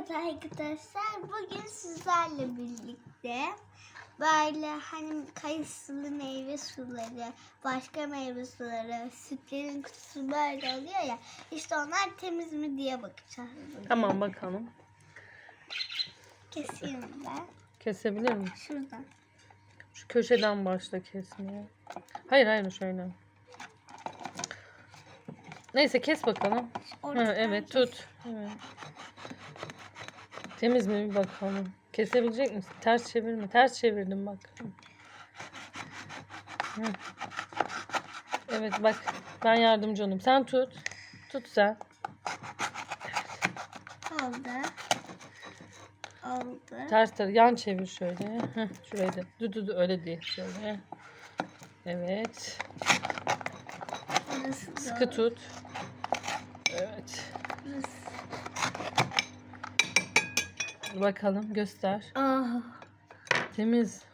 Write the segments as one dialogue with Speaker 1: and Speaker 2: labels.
Speaker 1: Evet arkadaşlar bugün sizlerle birlikte böyle hani kayısılı meyve suları, başka meyve suları, sütlerin kutusu böyle oluyor ya. İşte onlar temiz mi diye bakacağız. bugün.
Speaker 2: Tamam bakalım.
Speaker 1: Keseyim ben.
Speaker 2: Kesebilir miyim?
Speaker 1: Şuradan.
Speaker 2: Şu köşeden başla kesmeye. Hayır hayır şöyle. Neyse kes bakalım. Ha, evet
Speaker 1: kes.
Speaker 2: tut. Evet. Temiz mi bir bakalım. Kesebilecek misin? Ters çevirme. Ters çevirdim bak. Hı. Evet bak ben yardımcı olayım. Sen tut. Tut sen.
Speaker 1: Oldu. Oldu.
Speaker 2: Ters ters yan çevir şöyle. Heh, şurayı da. Dur dur dur, öyle değil. Şöyle. Evet.
Speaker 1: Burası
Speaker 2: Sıkı tut. Evet.
Speaker 1: burası.
Speaker 2: Dur Bakalım göster.
Speaker 1: Ah,
Speaker 2: Temiz.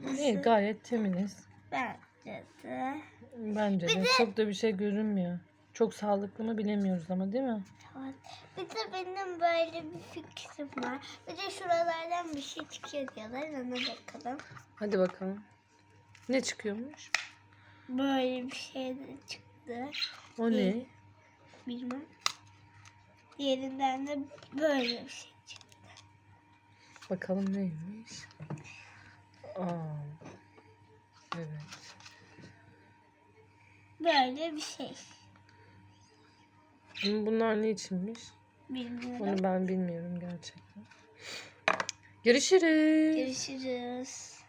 Speaker 2: İyi
Speaker 1: nasıl?
Speaker 2: gayet temiz.
Speaker 1: Bence de.
Speaker 2: Bence de çok da bir şey görünmüyor. Çok sağlıklı mı bilemiyoruz ama değil mi?
Speaker 1: Evet. Bir de benim böyle bir fikrim var. Bir de şuralardan bir şey çıkıyor diyorlar. Ona bakalım.
Speaker 2: Hadi bakalım. Ne çıkıyormuş?
Speaker 1: Böyle bir şey de çıktı.
Speaker 2: O ne?
Speaker 1: Bilmem. Diğerinden de böyle bir şey.
Speaker 2: Bakalım neymiş? Aa. Evet.
Speaker 1: Böyle bir şey.
Speaker 2: Ama bunlar ne içinmiş?
Speaker 1: Bilmiyorum.
Speaker 2: Onu ben bilmiyorum gerçekten. Görüşürüz.
Speaker 1: Görüşürüz.